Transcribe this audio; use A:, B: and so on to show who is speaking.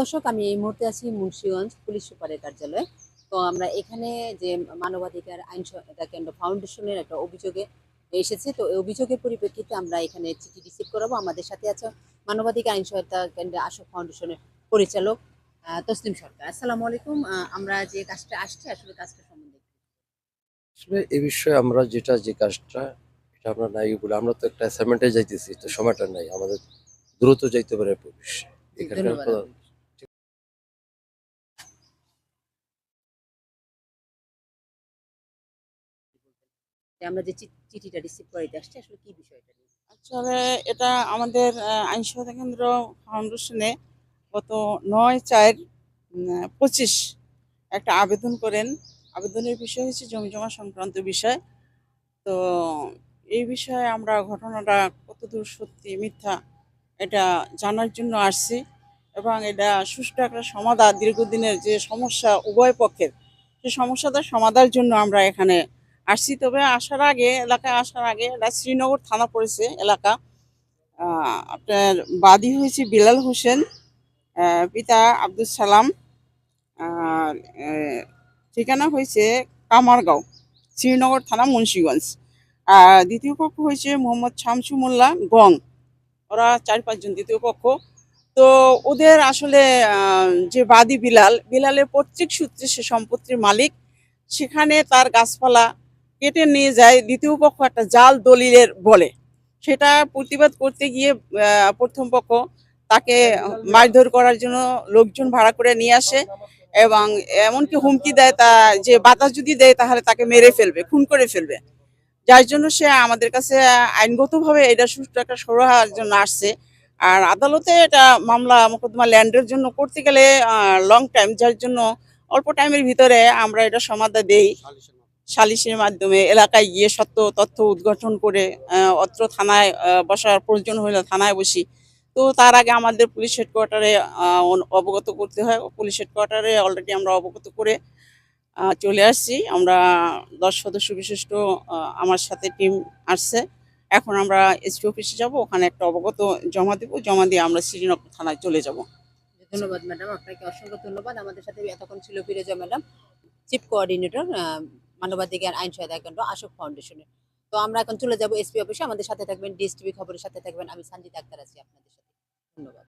A: দর্শক আমি এই মুহূর্তে আছি মুন্সিগঞ্জ পুলিশ সুপারের কার্যালয়ে। তো আমরা এখানে যে মানবাধিকার আইন সহায়তা কেন্দ্র ফাউন্ডেশনের একটা অভিযোগে এসেছে। তো এই অভিযোগের পরিপ্রেক্ষিতে আমরা এখানে চিঠি রিসিভ করাবো। আমাদের সাথে আছে মানবাধিকার আইন সহায়তা কেন্দ্র আশোক ফাউন্ডেশনের পরিচালক তসলিম সরকার। আসসালামু আলাইকুম। আমরা যে কাজটা আসছি আসলে কাজটা সম্বন্ধে
B: আসলে এই বিষয়ে আমরা যেটা যে কাজটা এটা আমরা নাই বলে আমরা তো একটা অ্যাসাইনমেন্টে যাইতেছি তো সময়টা নাই। আমাদের দ্রুত যাইতে পারে পুলিশ। এখানকার
A: আমরা যে চিঠিটা রিসিভ করাইতে আসছি, আসলে কি বিষয়টা?
C: আসলে এটা আমাদের আইন সহায়তা কেন্দ্র ফাউন্ডেশনে গত নয় চার পঁচিশ একটা আবেদন করেন আবেদনের বিষয় হচ্ছে জমি জমা সংক্রান্ত বিষয় তো এই বিষয়ে আমরা ঘটনাটা কতদূর সত্যি মিথ্যা এটা জানার জন্য আসছি এবং এটা সুষ্ঠু একটা সমাধান, দীর্ঘদিনের যে সমস্যা উভয় পক্ষের সেই সমস্যাটার সমাধানের জন্য আমরা এখানে আসছি, তবে আসার আগে, এলাকায় আসার আগে এটা শ্রীনগর থানা পড়েছে, এলাকা। আপনার বাদী হয়েছে বিলাল হোসেন পিতা আব্দুল সালাম ঠিকানা হয়েছে কামারগাঁও, শ্রীনগর থানা মুন্সীগঞ্জ। আর দ্বিতীয় পক্ষ হয়েছে মোহাম্মদ শামসু মোল্লা, গং। ওরা চার পাঁচজন দ্বিতীয় পক্ষ। তো ওদের আসলে যে বাদী বিলাল, বিলালের পৈতৃক সূত্রে সে সম্পত্তির মালিক। সেখানে তার গাছপালা কেটে নিয়ে যায়, দ্বিতীয় পক্ষ একটা জাল দলিলের বলে। সেটা প্রতিবাদ করতে গিয়ে প্রথম পক্ষ তাকে মারধর করার জন্য লোকজন ভাড়া করে নিয়ে আসে এবং এমনকি হুমকি দেয় তা, যে বাতাস যদি দেয় তাহলে তাকে মেরে ফেলবে, খুন করে ফেলবে। যার জন্য সে আমাদের কাছে আইনগতভাবে এটা সুষ্ঠু একটা সরহার জন্য আসছে। আর আদালতে এটা মামলা মোকদ্দমা ল্যান্ডের জন্য করতে গেলে লং টাইম যার জন্য অল্প টাইমের ভিতরে আমরা এটা সমাধা দেই। সালিশের মাধ্যমে এলাকায় গিয়ে সত্য তথ্য উদ্ঘাটন করে অত্র থানায় বসার প্রয়োজন হলে থানায় বসি। তো তার আগে আমাদের পুলিশ হেডকোয়ার্টারে অবগত করতে হয়। পুলিশ হেডকোয়ার্টারে অলরেডি আমরা অবগত করে চলে আসছি। আমরা দশ সদস্য বিশিষ্ট আমার সাথে টিম আসছে। এখন আমরা এসপি অফিসে যাব। ওখানে একটা অবগত জমা দেবো। জমা দিয়ে আমরা শ্রীনগর থানায় চলে যাব।
A: ধন্যবাদ ম্যাডাম আপনাকে অসংখ্য ধন্যবাদ। আমাদের সাথে এতক্ষণ ছিল ফিরোজা ম্যাডাম চিফ কোঅর্ডিনেটর মানবাধিকার, আইন সহায়তা কেন্দ্র, আশোক ফাউন্ডেশনের। তো আমরা এখন চলে যাব এসপি অফিসে। আমাদের সাথে থাকবেন, ডিএসটিভি খবরের সাথে থাকবেন। আমি সঞ্জিত আক্তার আছি আপনাদের সাথে। ধন্যবাদ।